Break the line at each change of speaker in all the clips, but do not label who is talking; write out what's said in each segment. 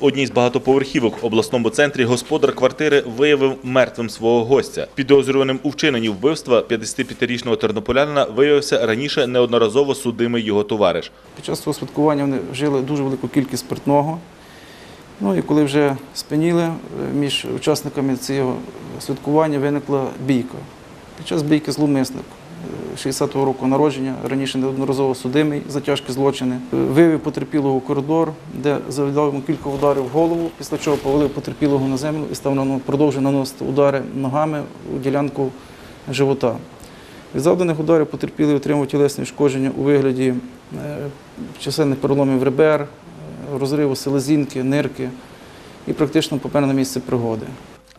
одній з багатоповерхівок в обласному центрі господар квартири виявив мертвим свого гостя. Підозрюваним у вчиненні вбивства 55-річного тернополянина виявився раніше неодноразово судимий його товариш.
Під час цього святкування вони вжили дуже велику кількість спиртного. Ну і коли вже спиніли, е, між учасниками цього святкування виникла бійка. Під час бійки зловмисник 60-го року народження, раніше неодноразово судимий за тяжкі злочини, вивів потерпілого у коридор, де завдав йому кілька ударів в голову, після чого повалив потерпілого на землю і став на- продовжив наносити удари ногами у ділянку живота. Від завданих ударів потерпілий отримав тілесні ушкодження у вигляді е, чисельних переломів ребер, е, розриву селезінки, нирки і практично помер на місці пригоди.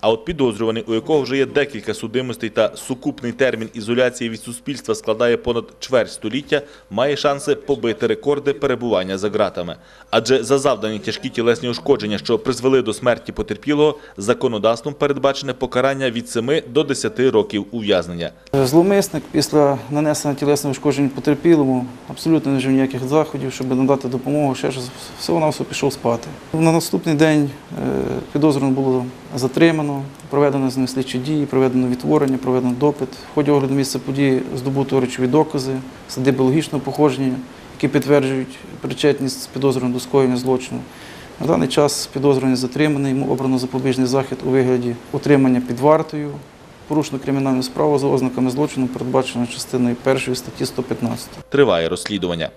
А от підозрюваний, у якого вже є декілька судимостей та сукупний термін ізоляції від суспільства складає понад чверть століття, має шанси побити рекорди перебування за ґратами. Адже за завдані тяжкі тілесні ушкодження, що призвели до смерті потерпілого, законодавством передбачене покарання від 7 до 10 років ув'язнення.
Зловмисник після нанесення тілесних ушкоджень потерпілому абсолютно не вжив ніяких заходів, щоб надати допомогу, ще щось, всього на все пішов спати. На наступний день е, підозрюваного було затримано, проведено з ним слідчі дії, проведено відтворення, проведено допит. В ході огляду місця події здобуто речові докази, сліди біологічного походження, які підтверджують причетність підозрюваного до скоєння злочину. На даний час підозрюваний затриманий, йому обрано запобіжний захід у вигляді утримання під вартою, порушено кримінальну справу за ознаками злочину, передбачено частиною 1 статті 115.
Триває розслідування.